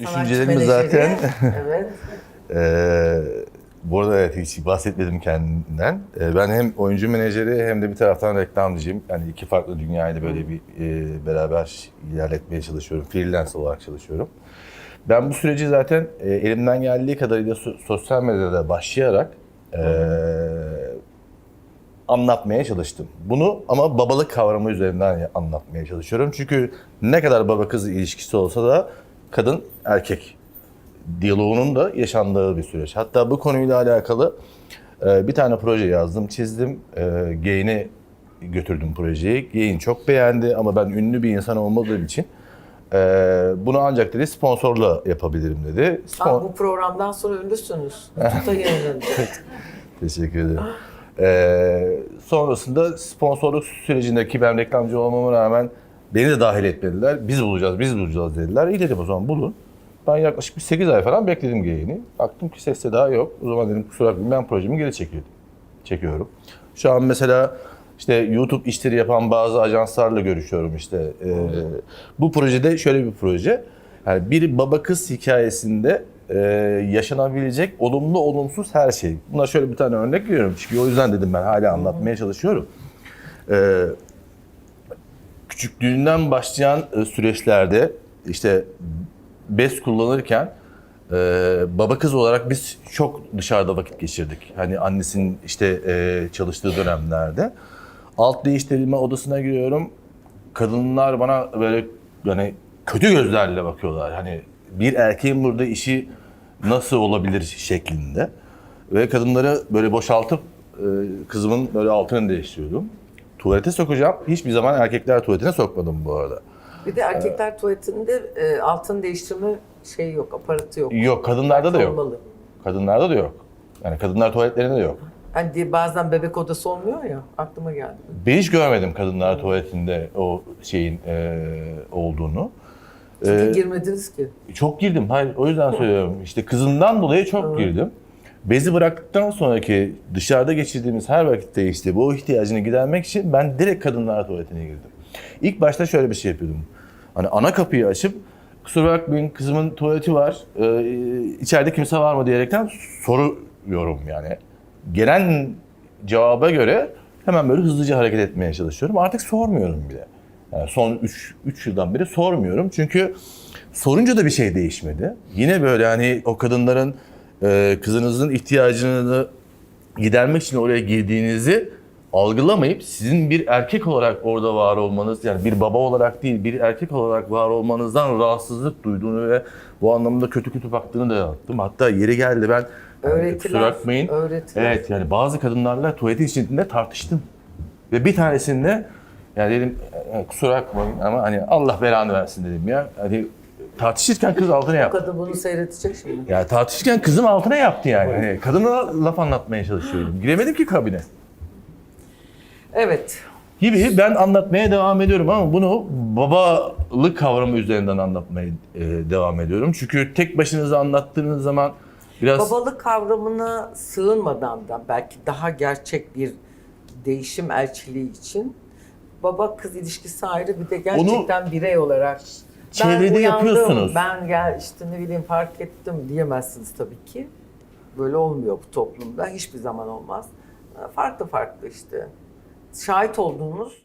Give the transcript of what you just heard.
düşüncelerimi menajeri. zaten evet. Ee, bu arada evet hiç bahsetmedim kendimden. Ee, ben hem oyuncu menajeri hem de bir taraftan reklamcıyım. Yani iki farklı dünyayla böyle bir e, beraber ilerletmeye çalışıyorum. Freelance olarak çalışıyorum. Ben bu süreci zaten e, elimden geldiği kadarıyla so- sosyal medyada başlayarak e, anlatmaya çalıştım. Bunu ama babalık kavramı üzerinden anlatmaya çalışıyorum. Çünkü ne kadar baba kız ilişkisi olsa da kadın erkek diyaloğunun da yaşandığı bir süreç. Hatta bu konuyla alakalı e, bir tane proje yazdım, çizdim. E, Gain'e götürdüm projeyi. Gain çok beğendi ama ben ünlü bir insan olmadığım için e, bunu ancak dedi sponsorla yapabilirim dedi. Spon- Aa, bu programdan sonra ünlüsünüz. Yayınlanacak. Teşekkür ederim. Ee, sonrasında sponsorluk sürecindeki ben reklamcı olmama rağmen beni de dahil etmediler. Biz bulacağız, biz bulacağız dediler. İyi dedim o zaman bulun. Ben yaklaşık bir 8 ay falan bekledim geyini. Baktım ki ses daha yok. O zaman dedim kusura bakmayın ben projemi geri çekiyordum. Çekiyorum. Şu an mesela işte YouTube işleri yapan bazı ajanslarla görüşüyorum işte. Ee, bu projede şöyle bir proje. Yani bir baba kız hikayesinde e, yaşanabilecek olumlu olumsuz her şey. Buna şöyle bir tane örnek veriyorum. Çünkü o yüzden dedim ben hala anlatmaya çalışıyorum. Ee, küçüklüğünden başlayan e, süreçlerde işte bez kullanırken e, baba kız olarak biz çok dışarıda vakit geçirdik. Hani annesinin işte e, çalıştığı dönemlerde. Alt değiştirilme odasına giriyorum. Kadınlar bana böyle yani kötü gözlerle bakıyorlar. Hani bir erkeğin burada işi nasıl olabilir şeklinde. Ve kadınları böyle boşaltıp e, kızımın böyle altını değiştiriyordum. Tuvalete sokacağım. Hiçbir zaman erkekler tuvaletine sokmadım bu arada. Bir de erkekler tuvaletinde e, altın değiştirme şey yok, aparatı yok. Yok kadınlarda da yok. Olmalı. Kadınlarda da yok. Yani kadınlar tuvaletlerinde de yok. Hani diye bazen bebek odası olmuyor ya, aklıma geldi. Ben hiç görmedim kadınlar tuvaletinde o şeyin e, olduğunu. Çünkü Ee, girmediniz ki. Çok girdim. Hayır o yüzden söylüyorum. İşte kızımdan dolayı çok girdim. Bezi bıraktıktan sonraki dışarıda geçirdiğimiz her vakitte işte bu ihtiyacını gidermek için ben direkt kadınlar tuvaletine girdim. İlk başta şöyle bir şey yapıyordum. Hani ana kapıyı açıp kusura bakmayın kızımın tuvaleti var. Ee, içeride kimse var mı diyerekten soruyorum yani. Gelen cevaba göre hemen böyle hızlıca hareket etmeye çalışıyorum. Artık sormuyorum bile. Yani son 3 3 yıldan beri sormuyorum. Çünkü sorunca da bir şey değişmedi. Yine böyle hani o kadınların e, kızınızın ihtiyacını gidermek için oraya girdiğinizi algılamayıp sizin bir erkek olarak orada var olmanız yani bir baba olarak değil bir erkek olarak var olmanızdan rahatsızlık duyduğunu ve bu anlamda kötü kötü baktığını da yaptım. Hatta yeri geldi ben Öğretiler, kusura bakmayın. öğretiler. Evet yani bazı kadınlarla tuvaletin içinde tartıştım. Ve bir tanesinde yani dedim "E, kusura bakmayın ama hani Allah belanı versin dedim ya. Hani tartışırken kız altına yaptı. kadın bunu seyredecek şimdi. Ya tartışırken kızım altına yaptı yani. Hani kadına laf anlatmaya çalışıyorum. Giremedim ki kabine. Evet. Gibi ben anlatmaya devam ediyorum ama bunu babalık kavramı üzerinden anlatmaya e, devam ediyorum. Çünkü tek başınıza anlattığınız zaman biraz Babalık kavramına sığınmadan da belki daha gerçek bir değişim elçiliği için baba kız ilişkisi ayrı bir de gerçekten birey olarak Çevrede uyandım, yapıyorsunuz. Ben gel işte ne bileyim fark ettim diyemezsiniz tabii ki. Böyle olmuyor bu toplumda. Hiçbir zaman olmaz. Farklı farklı işte. Şahit olduğunuz